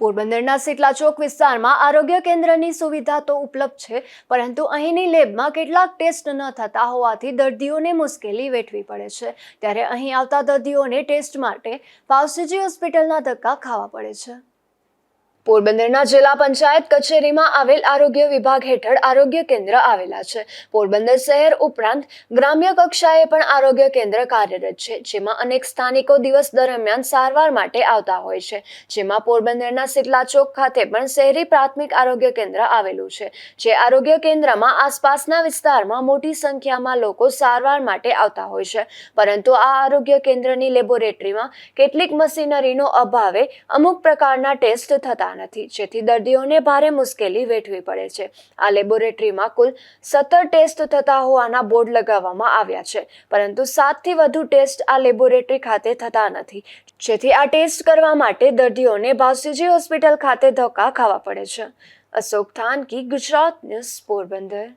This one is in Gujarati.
પોરબંદરના સીટલા ચોક વિસ્તારમાં આરોગ્ય કેન્દ્રની સુવિધા તો ઉપલબ્ધ છે, પરંતુ અહીંની લેબમાં કેટલાક ટેસ્ટ ન થતા હોવાથી દર્દીઓને મુશ્કેલી વેઠવી પડે છે. ત્યારે અહીં આવતા દર્દીઓને ટેસ્ટ માટે પાવસીજી હોસ્પિટલના ધક્કા ખાવા પડે છે. પોરબંદરના જિલ્લા પંચાયત કચેરીમાં આવેલ આરોગ્ય વિભાગ હેઠળ આરોગ્ય કેન્દ્ર આવેલા છે. પોરબંદર શહેર ઉપરાંત ગ્રામ્ય કક્ષાએ પણ આરોગ્ય કેન્દ્ર કાર્યરત છે, જેમાં અનેક સ્થાનિકો દિવસ દરમિયાન સારવાર માટે આવતા હોય છે. જેમાં પોરબંદરના સિતલા ચોક ખાતે પણ શહેરી પ્રાથમિક આરોગ્ય કેન્દ્ર આવેલું છે, જે આરોગ્ય કેન્દ્રમાં આસપાસના વિસ્તારમાં મોટી સંખ્યામાં લોકો સારવાર માટે આવતા હોય છે. પરંતુ આ આરોગ્ય કેન્દ્રની લેબોરેટરીમાં કેટલીક મશીનરીનો અભાવે અમુક પ્રકારના ટેસ્ટ થતા નથી. જેથી દર્દીઓને ભારે મુશ્કેલી વેઠવી પડે છે. આ લેબોરેટરીમાં કુલ સત્તર ટેસ્ટ થતા હોવાના બોર્ડ લગાવવામાં આવ્યા છે. પરંતુ સાતથી વધુ ટેસ્ટ આ લેબોરેટરી ખાતે થતા નથી. જેથી આ ટેસ્ટ કરવા માટે દર્દીઓને ભાવસીજી હોસ્પિટલ ખાતે ધક્કા ખાવા પડે છે. અશોક થાનકી, ગુજરાત ન્યૂઝ પોરબંદર.